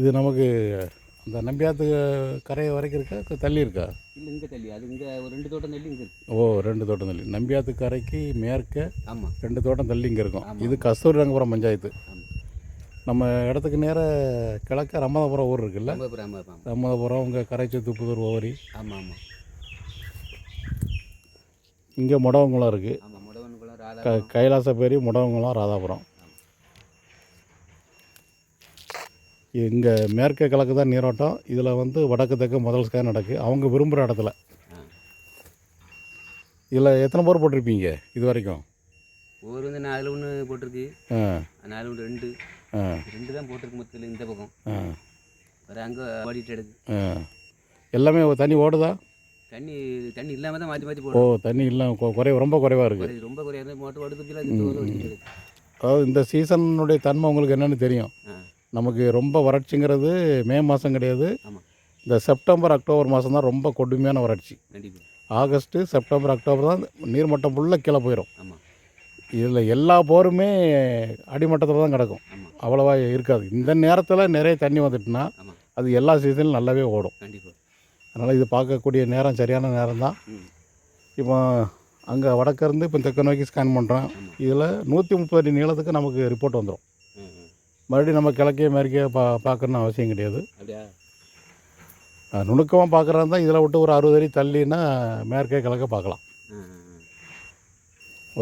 இது நமக்கு அந்த நம்பியாத்து கரை வரைக்கும் இருக்கா? தள்ளி இருக்கா? இல்லை இங்கே தள்ளி. அது இங்கே ஒரு ரெண்டு தோட்டம் தள்ளி இங்கே இருக்கு. ஓ ரெண்டு தோட்டம் தள்ளி. நம்பியாத்து கரைக்கு மேற்க ஆமாம் ரெண்டு தோட்டம் தள்ளி இங்கே இருக்கும். இது கஸ்தூரி ரங்கபுரம் பஞ்சாயத்து. நம்ம இடத்துக்கு நேர கிழக்க ரமதாபுரம் ஊர் இருக்குல்ல? ரமதாபுரம் உங்கள் கரைச்சத்து புதூர் ஓவரி. ஆமாம் ஆமாம் இங்கே முடவங்குளம் இருக்குது க கைலாசப்பேரி முடவங்குளம் ராதாபுரம். இங்கே மேற்க கிழக்கு தான் நீரோட்டம். இதில் வந்து வடக்கு தெற்கு முதல் ஸ்கேன் நடக்கு. அவங்க விரும்புகிற இடத்துல. இதில் எத்தனை போர் போட்டிருப்பீங்க இது வரைக்கும்? ஒரு வந்து நாலு ஒன்று போட்டிருக்கு. ஆ. நாலு ஒன்று ரெண்டு. ஆ. ரெண்டு தான் போட்டிருக்கு மொத்தத்தில் இந்த பக்கம். ஆ. வேறு அங்கே ஓடிட்டு எடுக்கு எல்லாமே தண்ணி ஓடுதா? தண்ணி தண்ணி இல்லாமல் தான் மாற்றி மாற்றி ஓ போடுறோம் தண்ணி இல்லை குறைய ரொம்ப குறைவாக இருக்குது ரொம்ப குறையாது. மோட்டர் எடுக்கு அதாவது இந்த சீசனுடைய தன்மை உங்களுக்கு என்னென்னு தெரியும். ஆ. நமக்கு ரொம்ப வறட்சிங்கிறது மே மாதம் கிடையாது. இந்த செப்டம்பர் அக்டோபர் மாதம் தான் ரொம்ப கொடுமையான வறட்சி. ஆகஸ்ட்டு செப்டம்பர் அக்டோபர் தான் நீர்மட்டம் ஃபுல்லாக கீழே போயிடும் இதில் எல்லா போருமே அடிமட்டத்தில் தான் கிடக்கும். அவ்வளோவா இருக்காது. இந்த நேரத்தில் நிறைய தண்ணி வந்துட்டுனா அது எல்லா சீசன்லையும் நல்லாவே ஓடும். அதனால் இது பார்க்கக்கூடிய நேரம் சரியான நேரம் தான். இப்போ அங்கே வடக்கிருந்து இப்போ தெற்கு நோக்கி ஸ்கேன் பண்ணுறோம் இதில் நூற்றி முப்பது அடி நீளத்துக்கு நமக்கு ரிப்போர்ட் வந்துடும் மறுபடியும் நம்ம கிழக்கே மேற்கே பா பார்க்கணுன்னு அவசியம் கிடையாது. அப்படியா? நுணுக்கமாக பார்க்குறதா இருந்தால் இதில் விட்டு ஒரு அறுபது அடி தள்ளினா மேற்கே கிழக்க பார்க்கலாம்.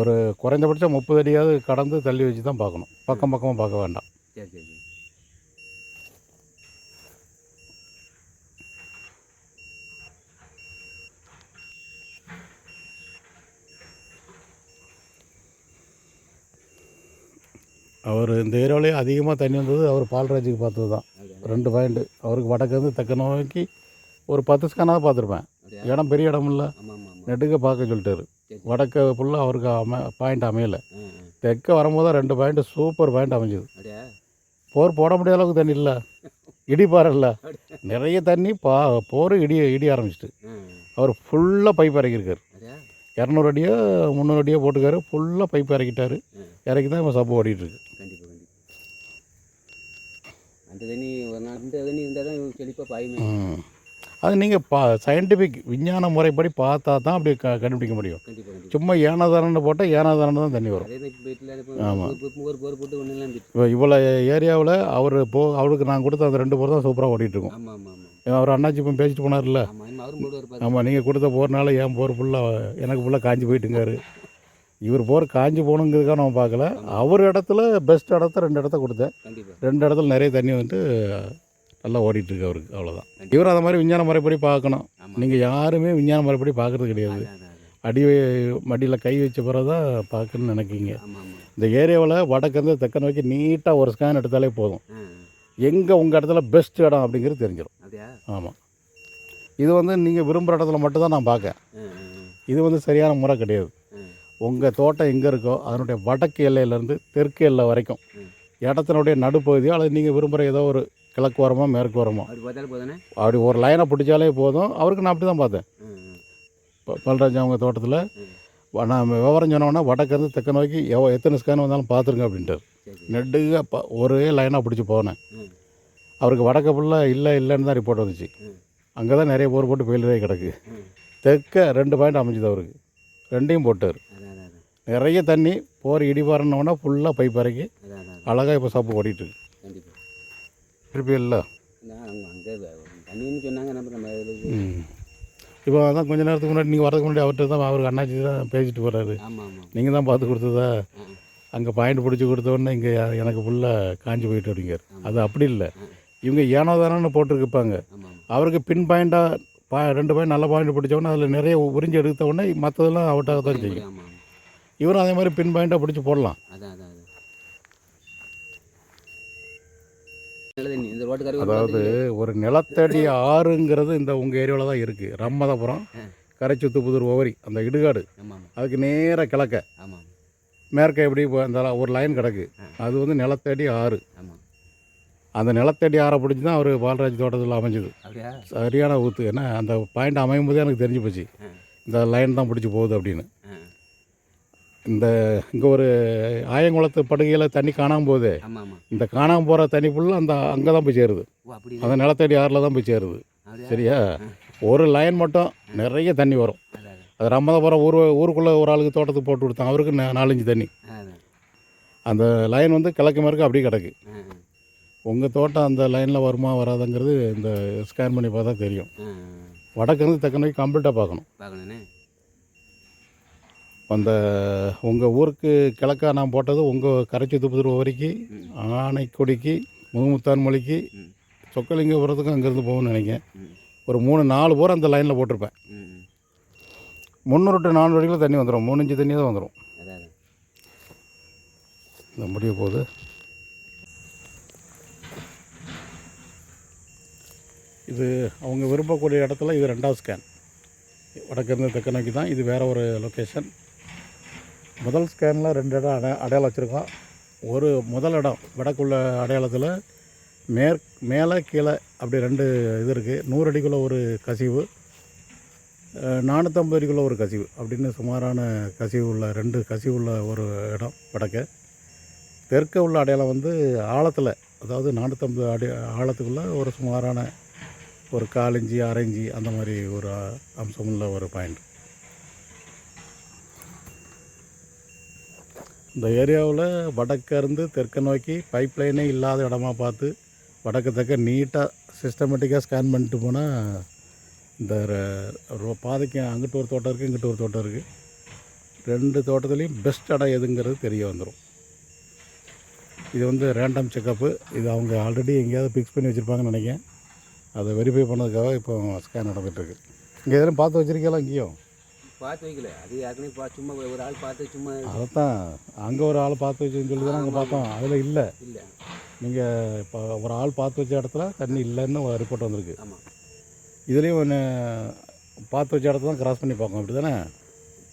ஒரு குறைந்தபட்சம் முப்பது அடியாவது கடந்து தள்ளி வச்சு தான் பார்க்கணும். பக்கம் பக்கமாக பார்க்க வேண்டாம். சரி சரி. அவர் இந்த ஏரியாவிலே அதிகமாக தண்ணி வந்தது அவர் பால்ராஜுக்கு பார்த்தது தான் ரெண்டு பாயிண்ட்டு அவருக்கு வடக்கு தெற்கு நோக்கி ஒரு பத்து ஸ்கேனாவது பார்த்துருப்பேன். இடம் பெரிய இடம் இல்லை. நெட்டுக்க பார்க்க சொல்லிட்டாரு. வடக்கு ஃபுல்லாக அவருக்கு அமை பாயிண்ட் அமையலை. தெற்க வரும்போது தான் ரெண்டு பாயிண்ட் சூப்பர் பாயிண்ட் அமைஞ்சது. போர் போட முடியாத அளவுக்கு தண்ணி இல்லை. இடி இல்லை. நிறைய தண்ணி பா போர் இடி இடி ஆரம்பிச்சிட்டு. அவர் ஃபுல்லாக பைப் இறக்கியிருக்காரு. இரநூறு அடியோ முந்நூறு அடியோ போட்டுக்காரு ஃபுல்லாக பைப் இறக்கிட்டாரு. இறக்கி தான் இப்போ சப்பு ஓடிட்டுருக்கு அந்த தண்ணி இந்த தண்ணி இருந்தால் தான் செழிப்பாக பாயுமே. அது நீங்கள் பா சயின்டிஃபிக் விஞ்ஞான முறைப்படி பார்த்தா தான் அப்படி க கண்டுபிடிக்க முடியும். சும்மா ஏனாதாரன்னு போட்டால் ஏனாதாரன்னு தான் தண்ணி வரும். தான் இப்போ இவ்வளோ ஏரியாவில் அவர் போ அவருக்கு நான் கொடுத்த அந்த ரெண்டு போர் தான் சூப்பராக ஓடிட்டு இருக்கும் ஆமாம் ஆமாம் ஆமாம் அவர் அண்ணாச்சி இப்போ பேசிட்டு போனார்ல ஆமாம் ஆமாம் நீங்கள் கொடுத்த போர்னால என் போர் ஃபுல்லாக எனக்கு ஃபுல்லாக காஞ்சி போயிட்டுங்காரு. இவர் போர் காஞ்சி போகணுங்கிறதுக்காக நம்ம பார்க்கல. அவர் இடத்துல பெஸ்ட் இடத்த ரெண்டு இடத்த கொடுத்தேன். ரெண்டு இடத்துல நிறைய தண்ணி வந்துட்டு நல்லா ஓடிட்டு இருக்கு அவருக்கு அவ்வளோதான் இவர் அந்த மாதிரி விஞ்ஞான முறைப்படி பார்க்கணும். நீங்கள் யாருமே விஞ்ஞான முறைப்படி பார்க்கறது கிடையாது. அடி மடியில் கை வச்ச பிறகு தான் பார்க்கணும்னு நினைக்கிங்க இந்த ஏரியாவில் வடக்கிருந்து தெற்க நோக்கி நீட்டாக ஒரு ஸ்கேன் எடுத்தாலே போதும். எங்கே உங்கள் இடத்துல பெஸ்ட் இடம் அப்படிங்கிறது தெரிஞ்சிடும் ஆமாம் இது வந்து நீங்கள் விரும்புகிற இடத்துல மட்டும்தான் நான் பார்க்கேன். இது வந்து சரியான முறை கிடையாது. உங்கள் தோட்டம் எங்கே இருக்கோ அதனுடைய வடக்கு எல்லையிலேருந்து தெற்கு எல்லை வரைக்கும். இடத்தினுடைய நடுப்பகுதியோ அல்லது நீங்கள் விரும்புகிற ஏதோ ஒரு கிழக்கு ஓரமோ மேற்கு ஓரமோ. அப்படி ஒரு லைனை பிடிச்சாலே போதும். அவருக்கு நான் அப்படி தான் பார்த்தேன் பல்ராஜ் அவங்க தோட்டத்தில். நான் விவரம் சொன்னோன்னா வடக்கிருந்து தெற்க நோக்கி எவ எத்தனை ஸ்கேன் வந்தாலும் பார்த்துருங்க அப்படின்ட்டார். சரி சரி. நெடுக ப ஒரே லைனாக பிடிச்சி போனேன். அவருக்கு வடக்க ஃபுல்லாக இல்லை இல்லைன்னு தான் ரிப்போர்ட் வந்துச்சு. அங்கே தான் நிறைய போர் போட்டு ஃபெயிலியர் கிடக்கு. தெற்க ரெண்டு பாயிண்ட் அமைஞ்சுது அவருக்கு. ரெண்டையும் போட்டார். நிறைய தண்ணி போர் இடிபாரன்னோன்னா ஃபுல்லாக பைப் இறக்கி அழகாக இப்போ சப்பு ஓடிட்டு இருக்கு. கண்டிப்பாக திருப்பி இல்லை இப்போ அதான் கொஞ்ச நேரத்துக்கு முன்னாடி நீங்கள் வரதுக்கு முன்னாடி அவர்கிட்ட தான் அவருக்கு அண்ணாச்சி தான் பேசிட்டு போகிறாரு நீங்கள் தான் பார்த்து கொடுத்ததா? அங்கே பாயிண்ட் பிடிச்சி கொடுத்த உடனே இங்கே எனக்கு ஃபுல்லாக காஞ்சி போயிட்டு அப்படிங்கார் அது அப்படி இல்லை. இவங்க ஏனோ தானோன்னு ஆமாம் அவருக்கு பின் பாயிண்டாக பா ரெண்டு பாயிண்ட் நல்ல பாயிண்ட் பிடிச்ச உடனே அதில் நிறைய உறிஞ்சி எடுத்த உடனே மற்றதெல்லாம் அவுட்டாக தான் செய்யும். இவரும் அதே மாதிரி பின் பாயிண்டாக பிடிச்சி போடலாம். அதான் அதான் அதாவது ஒரு நிலத்தடி ஆறுங்கிறது இந்த உங்கள் ஏரியாவில் தான் இருக்குது ரம்மதபுரம். கரைச்சுத்துப்புதூர் ஓவரி அந்த இடுகாடு. அதுக்கு நேராக கிழக்க. மேற்க எப்படி அந்த ஒரு லைன் கிடக்கு. அது வந்து நிலத்தடி ஆறு. அந்த நிலத்தடி ஆறை பிடிச்சி தான் அவர் பாலராஜ் தோட்டத்தில் அமைஞ்சது. சரியான ஊற்று ஏன்னா அந்த பாயிண்ட் அமையும் போதே எனக்கு தெரிஞ்சு போச்சு. இந்த லைன் தான் பிடிச்சி போகுது அப்படின்னு. இந்த இங்கே ஒரு ஆயங்குளத்து படுகையில் தண்ணி காணாமல் போகுது இந்த காணாமல் போகிற தண்ணி ஃபுல்லாக அந்த அங்கே தான் போய் சேருது. அந்த நிலத்தடி ஆறில் தான் போய் சேருது. சரியா? ஒரு லைன் மட்டும் நிறைய தண்ணி வரும். அது ராமதாபுரம் ஊர் ஊருக்குள்ளே ஒரு ஆளுக்கு தோட்டத்துக்கு போட்டு கொடுத்தாங்க அவருக்கு நாலஞ்சு தண்ணி. அந்த லைன் வந்து கிழக்கு மேற்கு அப்படியே கிடக்கு. உங்கள் தோட்டம் அந்த லைனில் வருமா வராதுங்கிறது இந்த ஸ்கேன் பண்ணி பார்த்தா தெரியும். வடக்கு இருந்து தெற்கு நோக்கி கம்ப்ளீட்டாக பார்க்கணும். அந்த உங்கள் ஊருக்கு கிழக்கா நான் போட்டது உங்கள் கரைச்சி துப்புதுருவ வரைக்கும் ஆனைக்குடிக்கு ஆனைக்கொடிக்கு முகமுத்தான் மொழிக்கு சொக்கலிங்கபுரத்துக்கும் அங்கேருந்து போகணும்னு நினைக்கிறேன். ஒரு மூணு நாலு போர் அந்த லைனில் போட்டிருப்பேன். முந்நூறு டு நானூறு வரைக்கும் தண்ணி வந்துடும் மூணு இன்ச்சு தண்ணி தான் வந்துடும் இந்த முடிய போகுது. இது அவங்க விரும்பக்கூடிய இடத்துல இது ரெண்டாவது ஸ்கேன் வடக்கிருந்து தெற்கு நோக்கி தான். இது வேறு ஒரு லொக்கேஷன் முதல் ஸ்கேனில் ரெண்டு இடம் அடை அடையாளம் வச்சுருக்கோம். ஒரு முதல் இடம் வடக்குள்ள அடையாளத்தில் மேற் மேலே கீழே அப்படி ரெண்டு இது இருக்குது நூறு அடிக்குள்ளே ஒரு கசிவு நானூற்றம்பது அடிக்குள்ள ஒரு கசிவு அப்படின்னு சுமாரான கசிவு உள்ள ரெண்டு கசிவு உள்ள ஒரு இடம் வடக்க. தெற்க உள்ள அடையாளம் வந்து ஆழத்தில் அதாவது நானூற்றம்பது அடி ஆழத்துக்குள்ளே ஒரு சுமாரான ஒரு காலஞ்சி அரைஞ்சி அந்த மாதிரி ஒரு அம்சமுள்ள ஒரு பாயிண்ட் இந்த ஏரியாவில் வடக்க இருந்து நோக்கி பைப் லைனே இல்லாத இடமா பார்த்து வடக்கு தக்க நீட்டாக சிஸ்டமேட்டிக்காக ஸ்கேன் பண்ணிட்டு போனால் இந்த ர- ரோ- பாதைக்கு அங்கிட்டு ஒரு தோட்டம் இருக்குது இங்கிட்டு ஒரு தோட்டம் இருக்குது ரெண்டு தோட்டத்துலேயும் பெஸ்ட் இடம் எதுங்கிறது தெரிய வந்துடும் இது வந்து ரேண்டம் செக்கப்பு இது அவங்க ஆல்ரெடி எங்கேயாவது ஃபிக்ஸ் பண்ணி வச்சுருப்பாங்கன்னு நினைக்கிறேன். அதை வெரிஃபை பண்ணதுக்காக இப்போ ஸ்கேன் நடந்துகிட்ருக்கு இங்கே எதுவும் பார்த்து வச்சுருக்கீங்களா இங்கேயும்? பார்த்து வைக்கல. அது ஏற்கனவே பா சும்மா ஒரு ஆள் பார்த்து சும்மா அதைத்தான் அங்கே ஒரு ஆள் பார்த்து வச்சுன்னு சொல்லி தான் அங்கே பார்த்தோம். அதில் இல்லை. இல்லை. நீங்கள் இப்போ ஒரு ஆள் பார்த்து வச்ச இடத்துல தண்ணி இல்லைன்னு ரிப்போர்ட் வந்திருக்கு. ஆமாம் இதுலேயும் ஒன்று பார்த்து வச்ச இடத்த தான் கிராஸ் பண்ணி பார்க்கணும். அப்படி தானே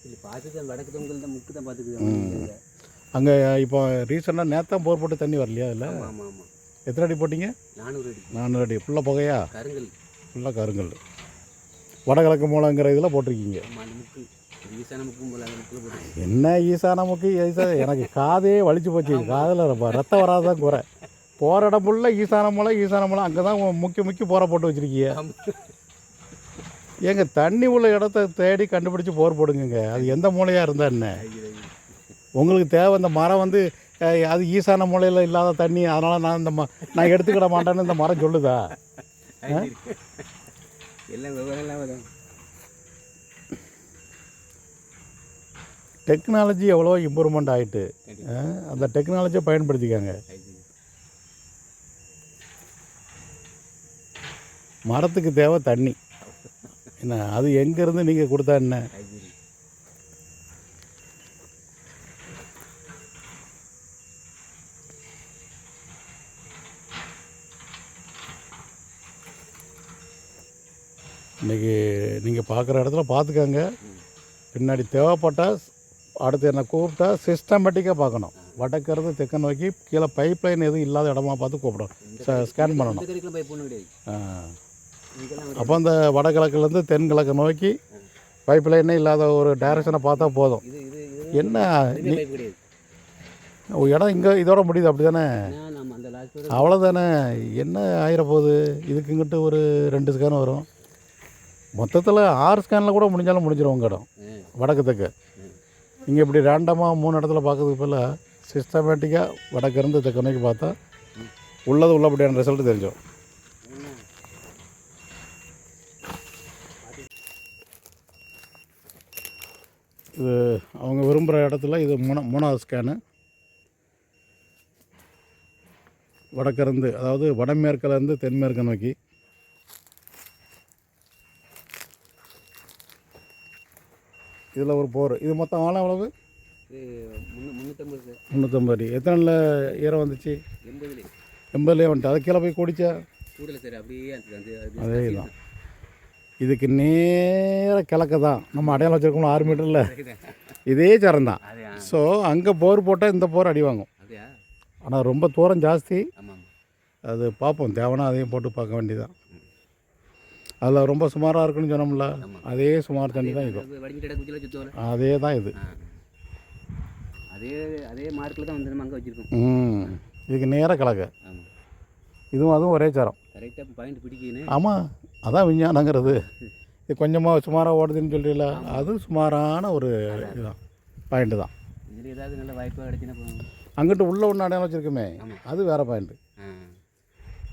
இல்லை பார்த்து வடக்கு தொங்கல் தான் முக்கு தான் பார்த்துக்குது. அங்கே இப்போ ரீசெண்டாக நேத்தான் போர் போட்டு தண்ணி வரலையா இல்லை ஆமாம் ஆமாம் எத்தனை அடி போட்டிங்க? நானூறு அடி. நானூறு அடி. ஃபுல்லாக புகையா? கருங்கல். ஃபுல்லாக கருங்கல். வடகிழக்கு மூலங்கிற இதில் போட்டிருக்கீங்க. என்ன ஈசான முக்கி? ஈசா எனக்கு காதே வலிச்சு போச்சு. காதில் ரத்தம் வராதான் குறை. போகிற இடம் ஃபுல்லாக ஈசான மூலை ஈசான மூலை. அங்கே தான் முக்கி முக்கி போரை போட்டு வச்சுருக்கீங்க ஏங்க தண்ணி உள்ள இடத்த தேடி கண்டுபிடிச்சி போர் போடுங்க அது எந்த மூலையாக இருந்தா என்ன? உங்களுக்கு தேவை இந்த மரம் வந்து அது ஈசான மூலையில் இல்லாத தண்ணி அதனால் நான் இந்த ம நான் எடுத்துக்கிட மாட்டேன்னு இந்த மரம் சொல்லுதா? எல்லாம் விவரம் எல்லாம் வரும் டெக்னாலஜி எவ்வளோ இம்ப்ரூவ்மெண்ட் ஆகிட்டு அந்த டெக்னாலஜியை பயன்படுத்திக்காங்க. மரத்துக்கு தேவை தண்ணி. என்ன அது எங்கேருந்து நீங்கள் கொடுத்தா என்ன? இன்றைக்கி நீங்கள் பார்க்குற இடத்துல பார்த்துக்கங்க பின்னாடி தேவைப்பட்டால் அடுத்து என்னை கூப்பிட்டா சிஸ்டமேட்டிக்காக பார்க்கணும். வடக்கிறது தெற்க நோக்கி கீழே பைப் லைன் எதுவும் இல்லாத இடமா பார்த்து கூப்பிடணும். ஸ்கேன் பண்ணணும். அப்போ அந்த வடகிழக்குலேருந்து தென்கிழக்கு நோக்கி பைப் லைனே இல்லாத ஒரு டைரக்ஷனை பார்த்தா போதும். என்ன? இடம் இங்கே இதோட முடியுது அப்படி தானே அவ்வளோதானே என்ன ஆயிரப்போகுது? இதுக்கு இங்கிட்டு ஒரு ரெண்டு ஸ்கேன் வரும். மொத்தத்தில் ஆறு ஸ்கேனில் கூட முடிஞ்சாலும் முடிஞ்சிடும் உங்கள் இடம். வடக்கு தெற்கு இங்கே இப்படி ரேண்டமாக மூணு இடத்துல பார்க்கறதுக்கு பதிலா சிஸ்டமேட்டிக்காக வடக்கு இருந்து தெற்கு நோக்கி பார்த்தா உள்ளது உள்ளபடியான ரிசல்ட் தெரிஞ்சிடும் இது அவங்க விரும்புகிற இடத்துல இது மூணா மூணாவது ஸ்கேனு வடக்கிருந்து அதாவது வடமேற்கிலேருந்து தென்மேற்கு நோக்கி. இதில் ஒரு போர். இது மொத்தம் ஆழம் முன்னூ முந்நூற்றம்பது அடி எத்தனைல ஈரம் வந்துச்சு? எண்பதுலே. எண்பதுலேயே வந்துட்டு. அதை கீழே போய் குடிச்சா? அது தான். இதுக்கு நேர கிழக்க தான். நம்ம அடையாளம் வச்சுருக்கோம் ஆறு மீட்டரில். இதே சரம் தான். ஸோ அங்கே போர் போட்டால் இந்த போர் அடி வாங்கும். ஆனால் ரொம்ப தூரம் ஜாஸ்தி. அது பார்ப்போம். தேவைன்னா அதையும் போட்டு பார்க்க வேண்டியதான் அதில் ரொம்ப சுமாராக இருக்குன்னு சொன்னோம்ல அதே சுமார் தண்ணி தான் இது. அதே தான் இது. அதே அதே மார்க்கில் தான் வந்து நம்ம அங்கே வச்சுருக்கோம். ம். இதுக்கு நேராக கலக்க. இதுவும் அதுவும் ஒரே சாரம். கரெக்டாக பாயிண்ட் பிடிக்கணும் ஆமாம் அதான் விஞ்ஞானங்கிறது. இது கொஞ்சமாக சுமாராக ஓடுதுன்னு சொல்கிறீங்கள அது சுமாரான ஒரு இதுதான் பாயிண்ட்டு தான். இதில் ஏதாவது நல்ல வாய்ப்பாக கிடச்சின்னா போகும் அங்கிட்டு உள்ள ஒன்று அடையாளம் வச்சுருக்கோமே. அது வேறு பாயிண்ட்டு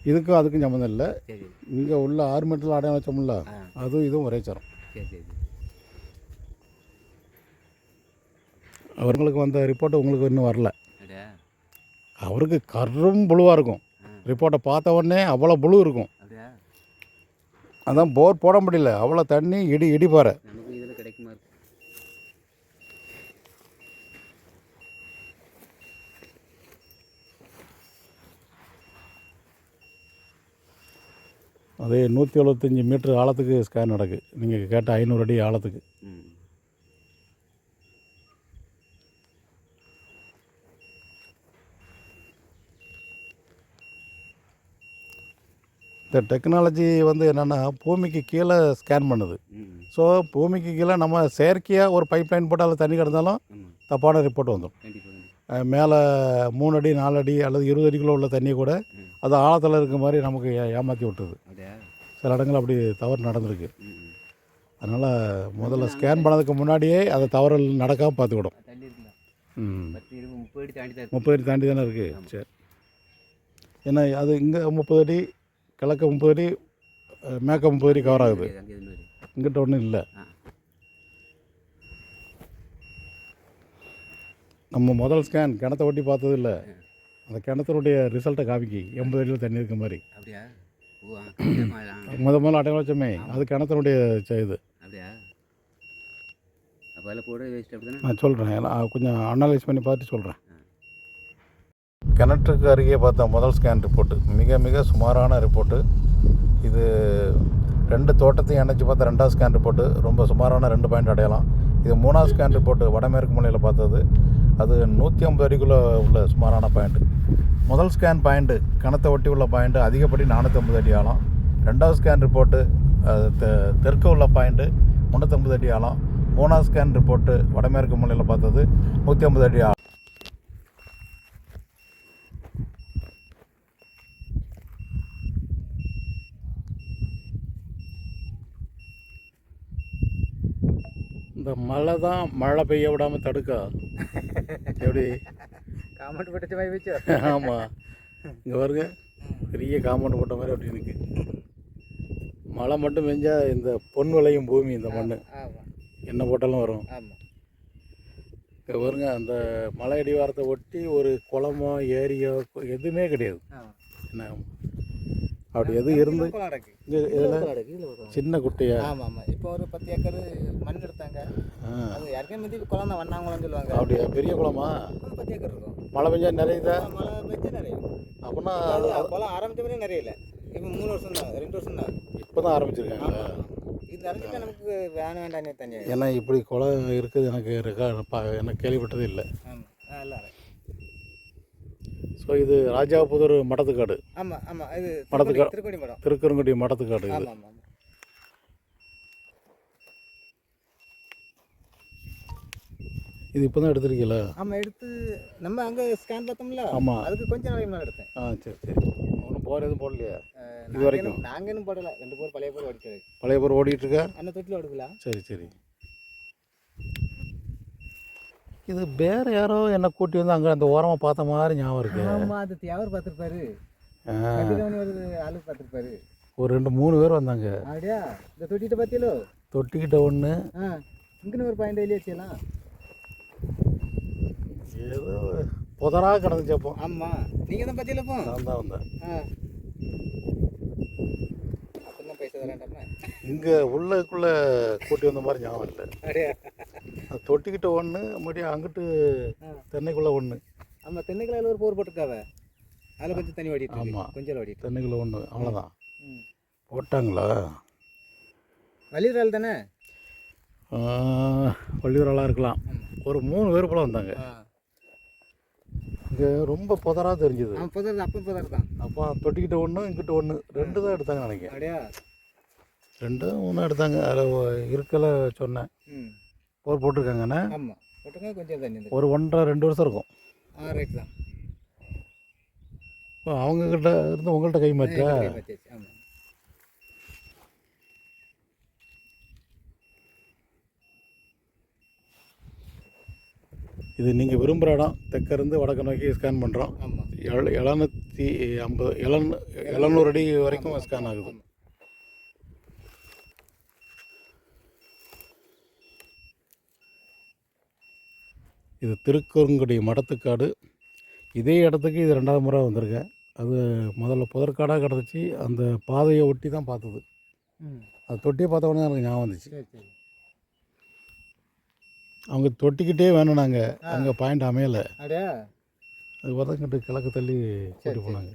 இதுக்கும் அதுக்கும் சம்மந்தம் இல்லை. சரி இங்கே உள்ள ஆறு மீட்டரில் அடையாளம் வச்சோம்ல ஆ. அதுவும் இதுவும் ஒரே சாரம். சரி சரி அவங்களுக்கு வந்த ரிப்போர்ட் உங்களுக்கு இன்னும் வரல. அவருக்கு கரும் புழுவாக இருக்கும். ரிப்போர்ட்டை பார்த்த உடனே அவ்வளோ புழு இருக்கும். அப்படியா? அதான் போர் போட முடியல. அவ்வளோ தண்ணி இடி இடி பாறை நமக்கு இதில் கிடைக்குமா இருக்கு அதே நூற்றி எழுபத்தஞ்சி மீட்டர் ஆழத்துக்கு ஸ்கேன் நடக்கு. நீங்கள் கேட்ட ஐநூறு அடி ஆழத்துக்கு. இந்த டெக்னாலஜி வந்து என்னென்னா பூமிக்கு கீழே ஸ்கேன் பண்ணுது. ஸோ பூமிக்கு கீழே நம்ம செயற்கையாக ஒரு பைப் லைன் போட்டால் தண்ணி கிடந்தாலும் தப்பான ரிப்போர்ட் வந்துடும் மேலே மூணு அடி நாலு அடி அல்லது இருபது அடிக்குள்ளே உள்ள தண்ணி கூட அது ஆழத்தில் இருக்க மாதிரி நமக்கு ஏ- ஏமாற்றி விட்டுருது அப்படியா? சில இடங்கள் அப்படி தவறு நடந்திருக்கு. அதனால் முதல்ல ஸ்கேன் பண்ணதுக்கு முன்னாடியே அதை தவறு நடக்காமல் பார்த்துக்கிடும். ம். முப்பது அடி தாண்டி தான் இருக்குது சரி. ஏன்னா அது இங்கே முப்பது அடி கிழக்க முப்பது அடி மேற்க முப்பது அடி கவர் ஆகுது. இங்கிட்ட ஒன்றும் இல்லை. நம்ம முதல் ஸ்கேன் கிணத்த ஒட்டி பார்த்தது இல்லை. அந்த கிணத்தினுடைய ரிசல்ட்டை காமிக்கி. எண்பது அடியில் தண்ணி இருக்க மாதிரி. அப்படியா. முத முதல்ல அடையாளம் வச்சோமே அது கிணத்தினுடைய இது. நான் சொல்கிறேன் கொஞ்சம் அனலைஸ் பண்ணி பார்த்து சொல்கிறேன் கிணற்றுக்கு அருகே பார்த்த முதல் ஸ்கேன் ரிப்போர்ட்டு மிக மிக சுமாரான ரிப்போர்ட்டு இது ரெண்டு தோட்டத்தையும் இணைச்சி பார்த்த ரெண்டாவது ஸ்கேன் ரிப்போர்ட்டு ரொம்ப சுமாரான ரெண்டு பாயிண்ட் அடையலாம் இது மூணாவது ஸ்கேன் ரிப்போர்ட்டு வடமேற்கு மூலையில் பார்த்தது. அது நூற்றி ஐம்பது அடிக்குள்ளே உள்ள சுமாரான பாயிண்ட்டு முதல் ஸ்கேன் பாயிண்ட்டு கணத்தை ஒட்டி உள்ள பாயிண்ட்டு அதிகப்படி நானூற்றம்பது அடி ஆழம். ரெண்டாவது ஸ்கேன் ரிப்போர்ட்டு அது தெ- தெற்கு உள்ள பாயிண்ட்டு முந்நூற்றம்பது அடி ஆழம். மூணாவது ஸ்கேன் ரிப்போர்ட்டு வடமேற்கு மூலையில் பார்த்தது நூற்றி ஐம்பது அடி ஆழம் இந்த மழை தான் மழை பெய்ய விடாமல் தடுக்கா? எப்படி? காமெண்ட் போட்டு மாதிரி வச்சு ஆமாம் இங்கே பாருங்க. பெரிய காம்பவுண்ட் போட்ட மாதிரி அப்படி இருக்கு. மழை மட்டும் பெஞ்சா இந்த பொன் விளையும் பூமி இந்த மண் என்ன போட்டாலும் வரும். இங்கே பாருங்க அந்த மலை அடிவாரத்தை ஒட்டி ஒரு குளமோ ஏரியோ எதுவுமே கிடையாது. என்ன? அப்படி எதுவும் இருந்து? சின்ன குட்டையா? ஆமாம் ஆமாம். இப்போ ஒரு பத்து ஏக்கர் மண் எடுத்தாங்க. அது யாருக்கே முந்தி குளம் தான் வண்ணாங்குளம்னு சொல்லுவாங்க. அப்படியா? பெரிய குளமா? பத்து ஏக்கர் இருக்கும். மழை பெஞ்சா நிறையுதா? மழை பெஞ்சு நிறைய அப்படின்னா அது குளம் ஆரம்பிச்ச பிறகு நிறைய இல்லை இப்போ மூணு வருஷம் தான் ரெண்டு வருஷம் தான். இப்போ தான் ஆரம்பிச்சிருக்காங்க இது நிறைஞ்சிட்டா நமக்கு வேண வேண்டாம் தண்ணி ஏன்னா இப்படி குளம் இருக்குது எனக்கு இருக்கா எனக்கு கேள்விப்பட்டது இல்லை. ஆமாம் ஆ இல்லை ஸோ இது ராஜாபுதூர் மடத்துக்காடு. ஆமாம் ஆமாம் இது படத்துக்கு- திருக்கோணி படம் திருக்குறங்குடி மடத்துக்காடு இது. ஆமாம் ஆமாம் இது இப்போ தான் எடுத்திருக்கீங்களா? ஆமாம் எடுத்து நம்ம அங்கே ஸ்கேன் பார்த்தோம்ல. ஆமாம் அதுக்கு கொஞ்சம் நாளைக்கு முன்னாடி எடுத்தேன். ஆ சரி சரி. ஒன்றும் போர் எதுவும் போடலையா? இது வரைக்கும்? நாங்கள் இன்னும் போடல. ரெண்டு பேர் பழைய பேர் ஓடிச்சு பழைய போர் ஓடிட்டு இருக்கா? அந்த தொட்டில் ஓடுக்கலாம் சரி சரி. இது வேறு யாரோ என்னை கூட்டி வந்து அங்கே அந்த ஓரமாக பார்த்த மாதிரி ஞாபகம் இருக்கு. ஆமாம் அது தியாவர் பார்த்துருப்பாரு. ஆளு பார்த்துருப்பாரு. ஒரு ரெண்டு மூணு பேர் வந்தாங்க. அப்படியா? இந்த தொட்டிட்ட பார்த்தியலோ? தொட்டிக்கிட்ட ஒன்று ஆ இங்கன்னு ஒரு பாயிண்ட் வெளியே வச்சிடலாம் ஏதோ புதராக கிடந்துச்சு அப்போ. ஆமாம் நீங்கள் தான் பார்த்தியல போ நான் தான் வந்தேன். ஆ. அப்போ பைசா தரேன்டாமா இங்கே உள்ளக்குள்ளே கூட்டி வந்த மாதிரி ஞாபகம் இல்லை. அப்படியா? அது தொட்டிக்கிட்ட ஒன்று மறுபடியும் அங்கிட்டு. தென்னைக்குள்ளே ஒன்று ஆமாம் தென்னைக்கிளாயில் ஒரு போர் போட்டிருக்காவ? அதில் கொஞ்சம் தண்ணி ஓடிட்டு இருக்கு. ஆமா. கொஞ்சம் ஓடிட்டு தென்னைக்குள்ளே ஒன்று அவ்வளோதான் போட்டாங்களா? வள்ளியூரால் தானே? பள்ளியூரெல்லாம் இருக்கலாம். ஆமாம் ஒரு மூணு பேர் போல் வந்தாங்க. இங்கே ரொம்ப புதராக தெரிஞ்சுது. புதர் அப்போ புதர் தான் அப்போ தொட்டிக்கிட்ட ஒன்று இங்கிட்ட ஒன்று ரெண்டு தான் எடுத்தாங்க நினைக்கிறேன். ரெண்டு ஒன்று எடுத்தாங்க. அதில் இருக்கலை சொன்னேன். போர் போட்டிருக்காங்கண்ணே. ஆமாம் ஒட்டுங்க கொஞ்சம் தண்ணி ஒரு ஒன்றரை ரெண்டு வருஷம் இருக்கும். ஆ ரைட் தான். அவங்கக்கிட்ட இருந்து உங்கள்கிட்ட கை மாற்றா ஆமாம் இது நீங்கள் விரும்புகிற இடம் தெற்கிருந்து வடக்கு நோக்கி ஸ்கேன் பண்ணுறோம் ஆமாம் எழ எழுநூற்றி ஐம்பது எழுநூ எழுநூறு அடி வரைக்கும் ஸ்கேன் ஆகுது. இது திருக்குறுங்குடி மடத்துக்காடு. இதே இடத்துக்கு இது ரெண்டாவது முறை வந்திருக்கேன். அது முதல்ல புதற்காடாக கிடந்துச்சு. அந்த பாதையை ஒட்டி தான் பார்த்தது. அது தொட்டியை பார்த்த உடனே எனக்கு ஞாபகம் வந்துச்சு. அவங்க தொட்டிக்கிட்டே வேணும் நாங்கள் அங்கே பாயிண்ட் அமையலை. அது உதங்கிட்டு கிழக்கு தள்ளி கூட்டி போனாங்க.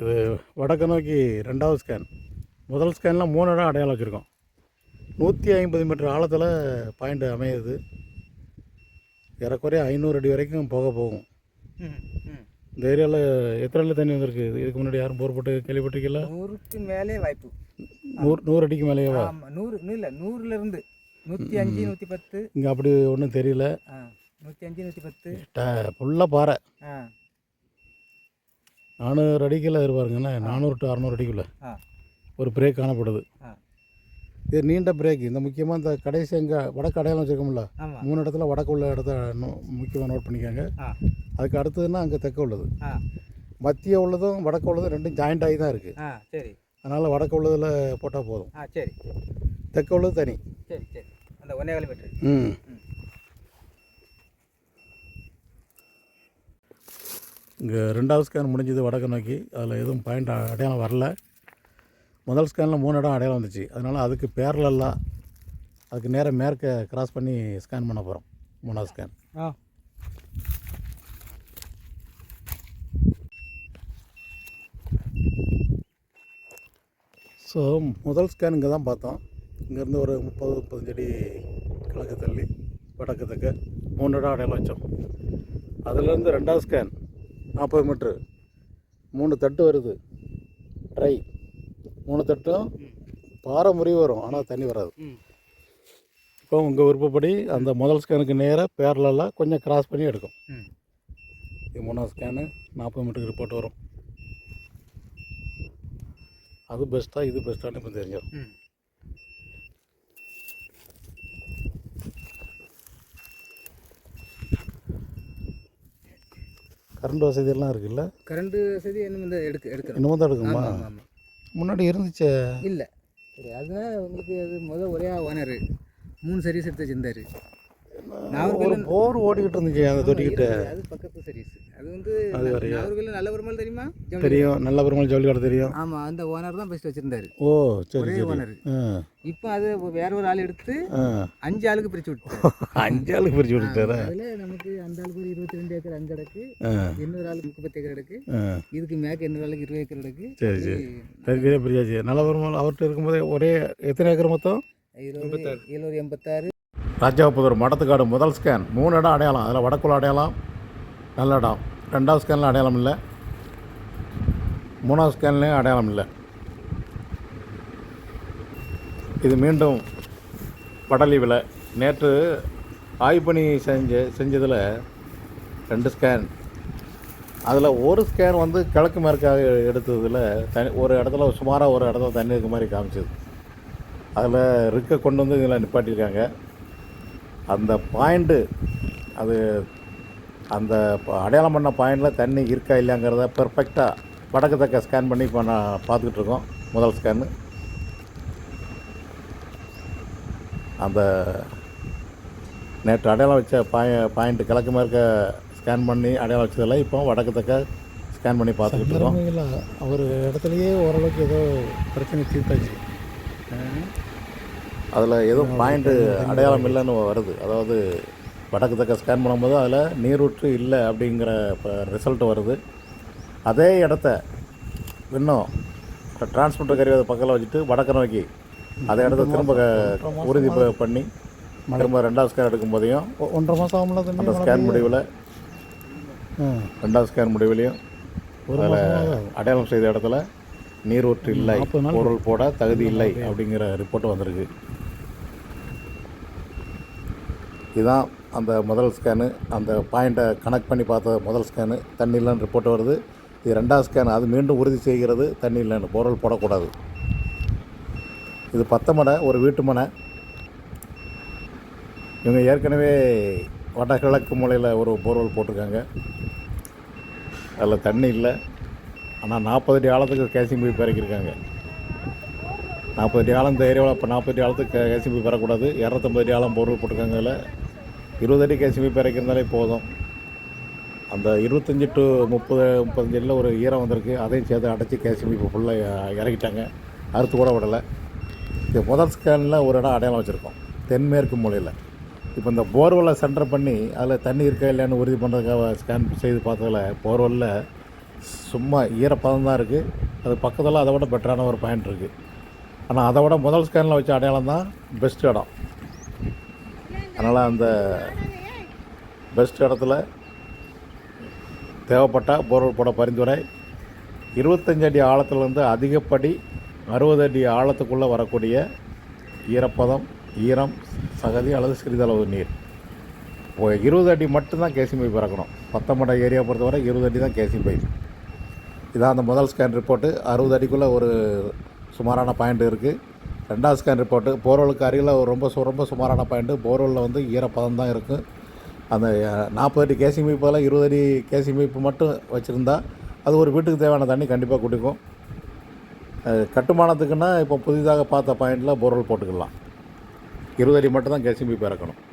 இது வடக்கு நோக்கி ரெண்டாவது ஸ்கேன் முதல் ஸ்கேனில் மூணு இடம் அடையாளம் வச்சுருக்கோம். நூற்றி ஐம்பது மீட்டர் ஆழத்தில் பாயிண்ட் அமையுது. ஏறக்குறைய ஐநூறு அடி வரைக்கும் போக போகும். இந்த ஏரியாவில் எத்தனை தண்ணி வந்திருக்கு? இது- இதுக்கு முன்னாடி யாரும் போர் போட்டு கேள்விப்பட்டிருக்கீங்களா? நூறுக்கு மேலே வாய்ப்பு. நூறு நூறு அடிக்கு ஆமாம் நூறு இல்லை நூறுலேருந்து நூற்றி அஞ்சு நூற்றி பத்து. இங்கே அப்படி ஒன்றும் தெரியல. நூற்றி அஞ்சு நூற்றி பத்து. ஃபுல்லாக பாறை. நானூறு அடிக்குள்ள இருப்பாருங்கண்ணே நானூறு டு அறநூறு அடிக்குள்ளே. ஒரு பிரேக் காணப்படுது. இது நீண்ட பிரேக் இந்த முக்கியமாக இந்த கடைசி எங்கே வடக்கு அடையாளம் வச்சுருக்கோம்ல. மூணு இடத்துல வடக்கு உள்ள இடத்த முக்கியமாக நோட் பண்ணிக்கோங்க. அதுக்கு அடுத்ததுன்னா அங்கே தெற்க உள்ளது. மத்திய உள்ளதும் வடக்கு உள்ளதும் ரெண்டும் ஜாயிண்ட் ஆகி தான் இருக்குது சரி. அதனால் வடக்கு உள்ளதில் போட்டால் போதும். சரி. தெற்க உள்ளது தனி. சரி சரி. அந்த ஒன்றே கால் மீட்ரு ம். இங்கே ரெண்டாவது ஸ்கேன் முடிஞ்சது வடக்கு நோக்கி. அதில் எதுவும் பாயிண்ட் அடையாளம் வரல. முதல் ஸ்கேனில் மூணு இடம் அடையாளம் வந்துச்சு. அதனால் அதுக்கு பேரலெல்லாம் அதுக்கு நேராக மேற்க கிராஸ் பண்ணி ஸ்கேன் பண்ண போகிறோம் மூணாவது ஸ்கேன் ஆ. ஸோ முதல் ஸ்கேன் இங்கே தான் பார்த்தோம். இங்கேருந்து ஒரு முப்பது முப்பத்தஞ்சு அடி கிழக்கு தள்ளி வடக்கு தெற்க மூணு இடம் அடையாளம் வச்சோம். அதுலேருந்து ரெண்டாவது ஸ்கேன் நாற்பது மீட்ரு. மூணு தட்டு வருது. ட்ரை மூணு தட்டும் பாறை முறிவு வரும். ஆனால் தண்ணி வராது. இப்போ உங்கள் விருப்பப்படி அந்த முதல் ஸ்கேனுக்கு நேராக பேரலெல்லாம் கொஞ்சம் கிராஸ் பண்ணி எடுக்கும். இது மூணாவது ஸ்கேனு நாற்பது மீட்டருக்கு ரிப்போர்ட் வரும். அது பெஸ்ட்டாக இது பெஸ்ட்டானு இப்போ தெரிஞ்சிடும். கரண்ட் வசதியெல்லாம் இருக்குல்ல? கரண்ட் வசதி என்ன வந்து எடுக்க எடுக்கிறோம் இன்னமும் தான் எடுக்குமா? முன்னாடி இருந்துச்சே? இல்லை. அதனால உங்களுக்கு அது முதல் ஒரே ஓனர். மூணு சர்வீஸ் எடுத்து வச்சிருந்தாரு. ஒரு நாகர்கோவில் போர் ஓடிக்கிட்டு இருந்துச்சு அந்த தொட்டிக்கிட்ட. அது பக்கத்து அது வந்து அது? நாகர்கோவில் நல்ல பெருமாள் தெரியுமா. தெரியும். நல்ல பெருமாள் ஜவுளி கடை தெரியும். ஆமாம் அந்த ஓனர் தான் ஃபஸ்ட்டு வச்சிருந்தாரு. ஓ சரி ஓனர் இப்போ அது வேற ஒரு ஆள் எடுத்து அஞ்சு ஆளுக்கு பிரிச்சு விட்டாரு அஞ்சு ஆளுக்கு பிரிச்சு விட்டுட்டாரா? அதில் நமக்கு அந்த ஆளுக்கு ஒரு இருபத்தி ரெண்டு ஏக்கர் அஞ்சு இடக்கு ஆ. இன்னொரு ஆளுக்கு முப்பத்தி ஏக்கர் எடுக்கு ஆ. இதுக்கு மேற்கு இன்னொரு ஆளுக்கு இருபது ஏக்கர் எடுக்கு சரி சரி. பெரிய பிரியாச்சு நல்ல பெருமாள் அவர்கிட்ட இருக்கும்போதே ஒரே எத்தனை ஏக்கர் மொத்தம்? இருபது எழுபது எண்பத்தாறு. ராஜாபுதூர் மடத்துக்காடு முதல் ஸ்கேன் மூணு இடம் அடையாளம். அதில் வடக்குள்ள அடையாளம் நல்ல இடம். ரெண்டாவது ஸ்கேனில் அடையாளம் இல்லை. மூணாவது ஸ்கேன்லேயும் அடையாளம் இல்லை. இது மீண்டும் வடலீவில் நேற்று ஆய்பணி செஞ்ச செஞ்சதில் ரெண்டு ஸ்கேன். அதில் ஒரு ஸ்கேன் வந்து கிழக்கு மேற்காக எடுத்ததில் தனி ஒரு இடத்துல சுமாராக ஒரு இடத்துல தண்ணி இருக்க மாதிரி காமிச்சது. அதில் ரிக்கை கொண்டு வந்து இதில் நிப்பாட்டியிருக்காங்க. அந்த பாயிண்ட்டு அது அந்த அடையாளம் பண்ண பாயிண்டில் தண்ணி இருக்கா இல்லையாங்கிறத பெர்ஃபெக்டாக வடக்கு தக்க ஸ்கேன் பண்ணி இப்போ நான் பார்த்துக்கிட்டு இருக்கோம். முதல் ஸ்கேனு அந்த நேற்று அடையாளம் வச்ச பாய பாயிண்ட் கிழக்கு மேற்க ஸ்கேன் பண்ணி அடையாளம் வச்சதில் இப்போ வடக்கு தக்க ஸ்கேன் பண்ணி பார்த்துக்கிட்டு இருக்கோம். அவர் இடத்துலையே ஓரளவுக்கு ஏதோ பிரச்சனை தீர்த்தாச்சு. அதில் ஏதோ பாயிண்ட்டு அடையாளம் இல்லைன்னு வருது. அதாவது வடக்கு தக்க ஸ்கேன் பண்ணும்போது அதில் நீரூற்று இல்லை அப்படிங்கிற ரிசல்ட் வருது. அதே இடத்த இன்னும் டிரான்ஸ்மிட்டர் கருவி அதை பக்கத்தில் வச்சுட்டு வடக்க நோக்கி அதை இடத்த திரும்ப உறுதி பண்ணி திரும்ப ரெண்டாவது ஸ்கேன் எடுக்கும் போதையும் ஒன்றரை மாதம் ஆகும்ல அந்த ஸ்கேன் முடிவில் ரெண்டாவது ஸ்கேன் முடிவுலையும் ஒரு அதில் அடையாளம் செய்த இடத்துல நீரூற்று இல்லை பொருள் போட தகுதி இல்லை அப்படிங்கிற ரிப்போர்ட் வந்திருக்கு. இதுதான் அந்த முதல் ஸ்கேனு அந்த பாயிண்ட்டை கனெக்ட் பண்ணி பார்த்த முதல் ஸ்கேனு தண்ணி இல்லைன்னு ரிப்போர்ட் வருது. இது ரெண்டாவது ஸ்கேன் அது மீண்டும் உறுதி செய்கிறது தண்ணி இல்லைன்னு பொருள் போடக்கூடாது. இது பத்த மனை ஒரு வீட்டு மனை இவங்க ஏற்கனவே வடகிழக்கு மூலையில் ஒரு போர்வெல் போட்டிருக்காங்க. அதில் தண்ணி இல்லை. ஆனால் நாற்பது அடி ஆழத்துக்கு கேசிங் போய் பிறக்கிருக்காங்க நாற்பது அடி ஆழம் இந்த ஏரியாவில் இப்போ நாற்பது அடி ஆழத்துக்கு கேசிங் போய் பெறக்கூடாது. இரநூத்தம்பது அடி ஆழம் பொருள் போட்டிருக்காங்க அதில். இருபது அடி கேசிங் போய் போதும். அந்த இருபத்தஞ்சி டு முப்பது முப்பத்தஞ்சடியில் ஒரு ஈரம் வந்திருக்கு. அதையும் சேர்த்து அடைச்சி கேசிபி இப்போ ஃபுல்லாக இறக்கிட்டாங்க. அறுத்து கூட விடலை. இது முதல் ஸ்கேனில் ஒரு இடம் அடையாளம் வச்சுருக்கோம். தென்மேற்கு மூலையில். இப்போ இந்த போர்வெல்லை சென்டர் பண்ணி அதில் தண்ணி இருக்கா இல்லையான்னு உறுதி பண்ணுறதுக்காக ஸ்கேன் செய்து பார்த்ததில் போர்வெல்லில் சும்மா ஈரப்பதம் தான் இருக்குது அது பக்கத்தில் அதை விட பெட்டரான ஒரு பாயிண்ட் இருக்குது ஆனால் அதை விட முதல் ஸ்கேனில் வச்ச அடையாளம் தான் பெஸ்ட் இடம். அதனால் அந்த பெஸ்ட் இடத்துல தேவைப்பட்டால் போர்வெல் போட பரிந்துரை. இருபத்தஞ்சடி அடி ஆழத்துலேருந்து அதிகப்படி அறுபது அடி ஆழத்துக்குள்ளே வரக்கூடிய ஈரப்பதம் ஈரம் சகதி அல்லது சிறிதளவு நீர். இப்போ இருபது அடி மட்டும்தான் கேசிங் பைப் இறக்கணும். பத்தமடை ஏரியா பொறுத்தவரை இருபது அடி தான் கேசிங் பைப் இதான் அந்த முதல் ஸ்கேன் ரிப்போர்ட்டு அறுபது அடிக்குள்ளே ஒரு சுமாரான பாயிண்ட் இருக்குது ரெண்டாவது ஸ்கேன் ரிப்போர்ட்டு. போர்வெலுக்கு அருகில் ரொம்ப சு- ரொம்ப சுமாரான பாயிண்ட்டு போர்வெல்லில் வந்து ஈரப்பதம் தான் இருக்கும் அந்த நாற்பது அடி கேசி பைப் இருபது அடி கேசி பைப் மட்டும் வச்சுருந்தா அது ஒரு வீட்டுக்கு தேவையான தண்ணி கண்டிப்பாக குடிக்கும். கட்டுமானத்துக்குன்னா இப்போ புதிதாக பார்த்த பாயிண்டில் போர்வெல் போட்டுக்கலாம். இருபது அடி மட்டும் தான் கேசி மீப்பு இறக்கணும்.